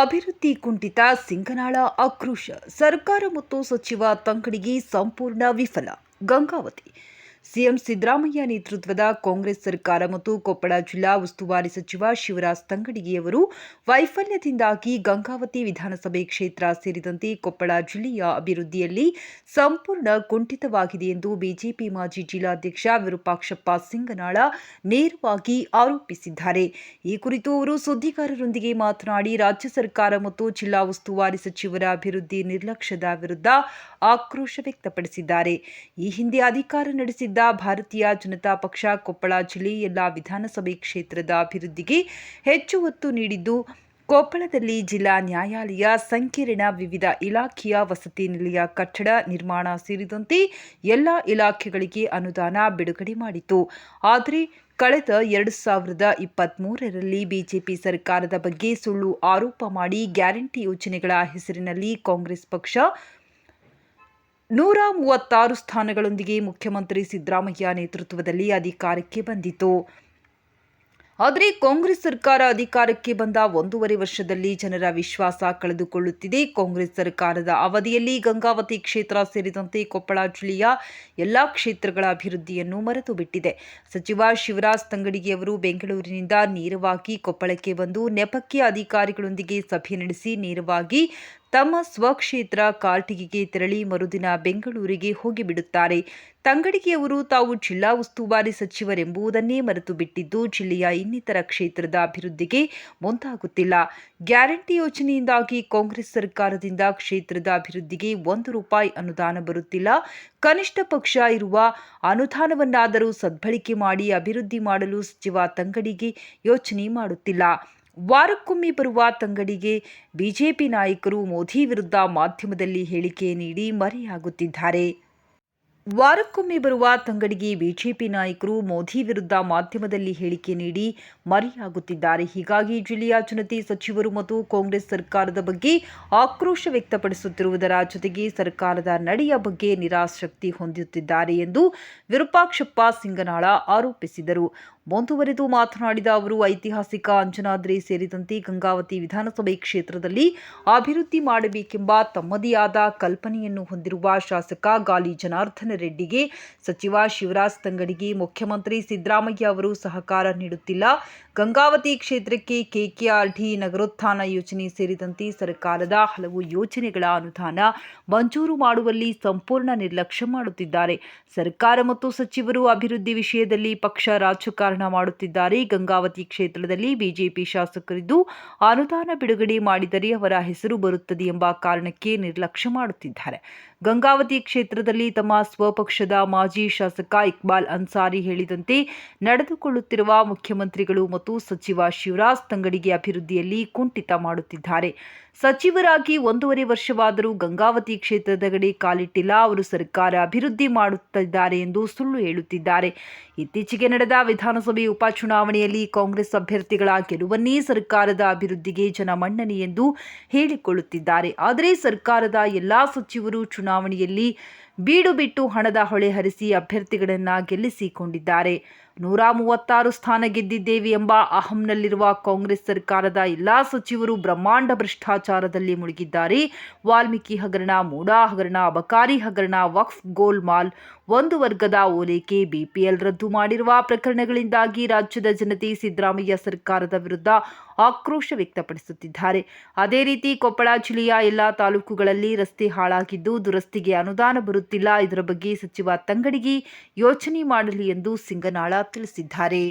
ಅಭಿವೃದ್ಧಿ ಕುಂಠಿತ ಸಿಂಗನಾಳ ಆಕ್ರೋಶ ಸರ್ಕಾರ ಮತ್ತು ಸಚಿವ ತಂಕಡಿಗೆ ಸಂಪೂರ್ಣ ವಿಫಲ. ಗಂಗಾವತಿ ಸಿಎಂ ಸಿದ್ದರಾಮಯ್ಯ ನೇತೃತ್ವದ ಕಾಂಗ್ರೆಸ್ ಸರ್ಕಾರ ಮತ್ತು ಕೊಪ್ಪಳ ಜಿಲ್ಲಾ ಉಸ್ತುವಾರಿ ಸಚಿವ ಶಿವರಾಜ್ ತಂಗಡಿಗೆಯವರು ವೈಫಲ್ಯದಿಂದಾಗಿ ಗಂಗಾವತಿ ವಿಧಾನಸಭೆ ಕ್ಷೇತ್ರ ಸೇರಿದಂತೆ ಕೊಪ್ಪಳ ಜಿಲ್ಲೆಯ ಅಭಿವೃದ್ಧಿಯಲ್ಲಿ ಸಂಪೂರ್ಣ ಕುಂಠಿತವಾಗಿದೆ ಎಂದು ಬಿಜೆಪಿ ಮಾಜಿ ಜಿಲ್ಲಾಧ್ಯಕ್ಷ ವಿರೂಪಾಕ್ಷಪ್ಪ ಸಿಂಗನಾಳ ನೇರವಾಗಿ ಆರೋಪಿಸಿದ್ದಾರೆ. ಈ ಕುರಿತು ಅವರು ಸುದ್ದಿಗಾರರೊಂದಿಗೆ ಮಾತನಾಡಿ, ರಾಜ್ಯ ಸರ್ಕಾರ ಮತ್ತು ಜಿಲ್ಲಾ ಉಸ್ತುವಾರಿ ಸಚಿವರ ಅಭಿವೃದ್ಧಿ ನಿರ್ಲಕ್ಷ್ಯದ ವಿರುದ್ಧ ಆಕ್ರೋಶ ವ್ಯಕ್ತಪಡಿಸಿದ್ದಾರೆ. ಈ ಹಿಂದೆ ಅಧಿಕಾರ ನಡೆಸಿದ್ದ ಭಾರತೀಯ ಜನತಾ ಪಕ್ಷ ಕೊಪ್ಪಳ ಜಿಲ್ಲೆ ಎಲ್ಲ ವಿಧಾನಸಭೆ ಕ್ಷೇತ್ರದ ಅಭಿವೃದ್ಧಿಗೆ ಹೆಚ್ಚು ಒತ್ತು ನೀಡಿದ್ದು, ಕೊಪ್ಪಳದಲ್ಲಿ ಜಿಲ್ಲಾ ನ್ಯಾಯಾಲಯ ಸಂಕೀರ್ಣ ವಿವಿಧ ಇಲಾಖೆಯ ವಸತಿ ನಿಲಯ ಕಟ್ಟಡ ನಿರ್ಮಾಣ ಸೇರಿದಂತೆ ಎಲ್ಲ ಇಲಾಖೆಗಳಿಗೆ ಅನುದಾನ ಬಿಡುಗಡೆ ಮಾಡಿತು ಆದರೆ, ಕಳೆದ ಎರಡು ಸಾವಿರದ ಇಪ್ಪತ್ತ್ಮೂರರಲ್ಲಿ ಬಿಜೆಪಿ ಸರ್ಕಾರದ ಬಗ್ಗೆ ಸುಳ್ಳು ಆರೋಪ ಮಾಡಿ ಗ್ಯಾರಂಟಿ ಯೋಜನೆಗಳ ಹೆಸರಿನಲ್ಲಿ ಕಾಂಗ್ರೆಸ್ ಪಕ್ಷ ನೂರ ಮೂವತ್ತಾರು ಸ್ಥಾನಗಳೊಂದಿಗೆ ಮುಖ್ಯಮಂತ್ರಿ ಸಿದ್ದರಾಮಯ್ಯ ನೇತೃತ್ವದಲ್ಲಿ ಅಧಿಕಾರಕ್ಕೆ ಬಂದಿತು. ಆದರೆ ಕಾಂಗ್ರೆಸ್ ಸರ್ಕಾರ ಅಧಿಕಾರಕ್ಕೆ ಬಂದ ಒಂದೂವರೆ ವರ್ಷದಲ್ಲಿ ಜನರ ವಿಶ್ವಾಸ ಕಳೆದುಕೊಳ್ಳುತ್ತಿದೆ. ಕಾಂಗ್ರೆಸ್ ಸರ್ಕಾರದ ಅವಧಿಯಲ್ಲಿ ಗಂಗಾವತಿ ಕ್ಷೇತ್ರ ಸೇರಿದಂತೆ ಕೊಪ್ಪಳ ಜಿಲ್ಲೆಯ ಎಲ್ಲಾ ಕ್ಷೇತ್ರಗಳ ಅಭಿವೃದ್ಧಿಯನ್ನು ಮರೆತು ಬಿಟ್ಟಿದೆ ಸಚಿವ ಶಿವರಾಜ್ ತಂಗಡಿಗೆಯವರು ಬೆಂಗಳೂರಿನಿಂದ ನೇರವಾಗಿ ಕೊಪ್ಪಳಕ್ಕೆ ಬಂದು ನೆಪಕ್ಕೆ ಅಧಿಕಾರಿಗಳೊಂದಿಗೆ ಸಭೆ ನಡೆಸಿ ನೇರವಾಗಿ ತಮ್ಮ ಸ್ವಕ್ಷೇತ್ರ ಕಾರ್ಟಿಗಿಗೆ ತೆರಳಿ ಮರುದಿನ ಬೆಂಗಳೂರಿಗೆ ಹೋಗಿಬಿಡುತ್ತಾರೆ. ತಂಗಡಿಗೆಯವರು ತಾವು ಜಿಲ್ಲಾ ಉಸ್ತುವಾರಿ ಸಚಿವರೆಂಬುದನ್ನೇ ಮರೆತು ಬಿಟ್ಟಿದ್ದು ಜಿಲ್ಲೆಯ ಇನ್ನಿತರ ಕ್ಷೇತ್ರದ ಅಭಿವೃದ್ಧಿಗೆ ಮುಂದಾಗುತ್ತಿಲ್ಲ. ಗ್ಯಾರಂಟಿ ಯೋಜನೆಯಿಂದಾಗಿ ಕಾಂಗ್ರೆಸ್ ಸರ್ಕಾರದಿಂದ ಕ್ಷೇತ್ರದ ಅಭಿವೃದ್ಧಿಗೆ ಒಂದು ರೂಪಾಯಿ ಅನುದಾನ ಬರುತ್ತಿಲ್ಲ. ಕನಿಷ್ಠ ಪಕ್ಷ ಇರುವ ಅನುದಾನವನ್ನಾದರೂ ಸದ್ಬಳಕೆ ಮಾಡಿ ಅಭಿವೃದ್ಧಿ ಮಾಡಲು ಸಚಿವ ತಂಗಡಿಗೆ ಯೋಚನೆ ಮಾಡುತ್ತಿಲ್ಲ. ವಾರಕ್ಕೊಮ್ಮೆ ಬರುವ ತಂಗಡಿಗೆ ಬಿಜೆಪಿ ನಾಯಕರು ಮೋದಿ ವಿರುದ್ಧ ಮಾಧ್ಯಮದಲ್ಲಿ ಹೇಳಿಕೆ ನೀಡಿ ಮರೆಯಾಗುತ್ತಿದ್ದಾರೆ. ವಾರಕ್ಕೊಮ್ಮೆ ಬರುವ ತಂಗಡಿಗೆ ಬಿಜೆಪಿ ನಾಯಕರು ಮೋದಿ ವಿರುದ್ಧ ಮಾಧ್ಯಮದಲ್ಲಿ ಹೇಳಿಕೆ ನೀಡಿ ಮರೆಯಾಗುತ್ತಿದ್ದಾರೆ. ಹೀಗಾಗಿ ಜಿಲ್ಲೆಯ ಜನತೆ, ಸಚಿವರು ಮತ್ತು ಕಾಂಗ್ರೆಸ್ ಸರ್ಕಾರದ ಬಗ್ಗೆ ಆಕ್ರೋಶ ವ್ಯಕ್ತಪಡಿಸುತ್ತಿರುವುದರ ಜೊತೆಗೆ ಸರ್ಕಾರದ ನಡೆಯ ಬಗ್ಗೆ ನಿರಾಸಕ್ತಿ ಹೊಂದುತ್ತಿದ್ದಾರೆ ಎಂದು ವಿರೂಪಾಕ್ಷಪ್ಪ ಸಿಂಗನಾಳ ಆರೋಪಿಸಿದರು. ಮುಂದುವರೆದು ಮಾತನಾಡಿದ ಅವರು, ಐತಿಹಾಸಿಕ ಅಂಜನಾದ್ರಿ ಸೇರಿದಂತೆ ಗಂಗಾವತಿ ವಿಧಾನಸಭೆ ಕ್ಷೇತ್ರದಲ್ಲಿ ಅಭಿವೃದ್ಧಿ ಮಾಡಬೇಕೆಂಬ ತಮ್ಮದೇ ಆದ ಕಲ್ಪನೆಯನ್ನು ಹೊಂದಿರುವ ಶಾಸಕ ಗಾಲಿ ಜನಾರ್ದನ ರೆಡ್ಡಿಗೆ ಸಚಿವ ಶಿವರಾಜ್ ತಂಗಡಿಗೆ ಮುಖ್ಯಮಂತ್ರಿ ಸಿದ್ದರಾಮಯ್ಯ ಅವರು ಸಹಕಾರ ನೀಡುತ್ತಿಲ್ಲ. ಗಂಗಾವತಿ ಕ್ಷೇತ್ರಕ್ಕೆ ಕೆಕೆಆರ್ಡಿ ನಗರೋತ್ಥಾನ ಯೋಜನೆ ಸೇರಿದಂತೆ ಸರ್ಕಾರದ ಹಲವು ಯೋಜನೆಗಳ ಅನುದಾನ ಮಂಜೂರು ಮಾಡುವಲ್ಲಿ ಸಂಪೂರ್ಣ ನಿರ್ಲಕ್ಷ್ಯ ಮಾಡುತ್ತಿದ್ದಾರೆ. ಸರ್ಕಾರ ಮತ್ತು ಸಚಿವರು ಅಭಿವೃದ್ಧಿ ವಿಷಯದಲ್ಲಿ ಪಕ್ಷ ರಾಜಕಾರಣ ಮಾಡುತ್ತಿದ್ದಾರೆ. ಗಂಗಾವತಿ ಕ್ಷೇತ್ರದಲ್ಲಿ ಬಿಜೆಪಿ ಶಾಸಕರಿದ್ದು, ಅನುದಾನ ಬಿಡುಗಡೆ ಮಾಡಿದರೆ ಅವರ ಹೆಸರು ಬರುತ್ತದೆ ಎಂಬ ಕಾರಣಕ್ಕೆ ನಿರ್ಲಕ್ಷ್ಯ ಮಾಡುತ್ತಿದ್ದಾರೆ. ಗಂಗಾವತಿ ಕ್ಷೇತ್ರದಲ್ಲಿ ತಮ್ಮ ಸ್ವಪಕ್ಷದ ಮಾಜಿ ಶಾಸಕ ಇಕ್ಬಾಲ್ ಅನ್ಸಾರಿ ಹೇಳಿದಂತೆ ನಡೆದುಕೊಳ್ಳುತ್ತಿರುವ ಮುಖ್ಯಮಂತ್ರಿಗಳು ಮತ್ತು ಸಚಿವ ಶಿವರಾಜ್ ತಂಗಡಿಗೆ ಅಭಿವೃದ್ಧಿಯಲ್ಲಿ ಕುಂಠಿತ ಮಾಡುತ್ತಿದ್ದಾರೆ. ಸಚಿವರಾಗಿ ಒಂದೂವರೆ ವರ್ಷವಾದರೂ ಗಂಗಾವತಿ ಕ್ಷೇತ್ರದ ಕಡೆ ಕಾಲಿಟ್ಟಿಲ್ಲ. ಅವರು ಸರ್ಕಾರ ಅಭಿವೃದ್ಧಿ ಮಾಡುತ್ತಿದ್ದಾರೆ ಎಂದು ಸುಳ್ಳು ಹೇಳುತ್ತಿದ್ದಾರೆ. ಇತ್ತೀಚೆಗೆ ನಡೆದ ವಿಧಾನಸಭೆ ಉಪಚುನಾವಣೆಯಲ್ಲಿ ಕಾಂಗ್ರೆಸ್ ಅಭ್ಯರ್ಥಿಗಳ ಗೆಲುವನ್ನೇ ಸರ್ಕಾರದ ಅಭಿವೃದ್ಧಿಗೆ ಜನ ಮನ್ನಣೆ ಎಂದು ಹೇಳಿಕೊಳ್ಳುತ್ತಿದ್ದಾರೆ. ಆದರೆ ಸರ್ಕಾರದ ಎಲ್ಲಾ ಸಚಿವರು ಚುನಾವಣೆಯಲ್ಲಿ ಬೀಡು ಬಿಟ್ಟು ಹಣದ ಹೊಳೆ ಹರಿಸಿ ಅಭ್ಯರ್ಥಿಗಳನ್ನು ಗೆಲ್ಲಿಸಿಕೊಂಡಿದ್ದಾರೆ. ನೂರ ಮೂವತ್ತಾರು ಸ್ಥಾನ ಗೆದ್ದಿದ್ದೇವೆ ಎಂಬ ಅಹಂನಲ್ಲಿರುವ ಕಾಂಗ್ರೆಸ್ ಸರ್ಕಾರದ ಎಲ್ಲಾ ಸಚಿವರು ಬ್ರಹ್ಮಾಂಡ ಭ್ರಷ್ಟಾಚಾರದಲ್ಲಿ ಮುಳುಗಿದ್ದಾರೆ. ವಾಲ್ಮೀಕಿ ಹಗರಣ, ಮೂಡಾ ಹಗರಣ, ಅಬಕಾರಿ ಹಗರಣ, ವಕ್ಫ್ ಗೋಲ್ ಮಾಲ್ ಒಂದು ವರ್ಗದ ಓಲೈಕೆ ಬಿಪಿಎಲ್ ರದ್ದು ಮಾಡಿರುವ ಪ್ರಕರಣಗಳಿಂದಾಗಿ ರಾಜ್ಯದ ಜನತೆ ಸಿದ್ದರಾಮಯ್ಯ ಸರ್ಕಾರದ ವಿರುದ್ಧ ಆಕ್ರೋಶ ವ್ಯಕ್ತಪಡಿಸುತ್ತಿದ್ದಾರೆ. ಅದೇ ರೀತಿ ಕೊಪ್ಪಳ ಜಿಲ್ಲೆಯ ಎಲ್ಲ ತಾಲೂಕುಗಳಲ್ಲಿ ರಸ್ತೆ ಹಾಳಾಗಿದ್ದು ದುರಸ್ತಿಗೆ ಅನುದಾನ ಬರುತ್ತಿಲ್ಲ ಇದರ ಬಗ್ಗೆ ಸಚಿವ ತಂಗಡಿಗೆ ಯೋಚನೆ ಮಾಡಲಿ ಎಂದು ಸಿಂಗನಾಳ ತಿಳಿಸಿದ್ದಾರೆ.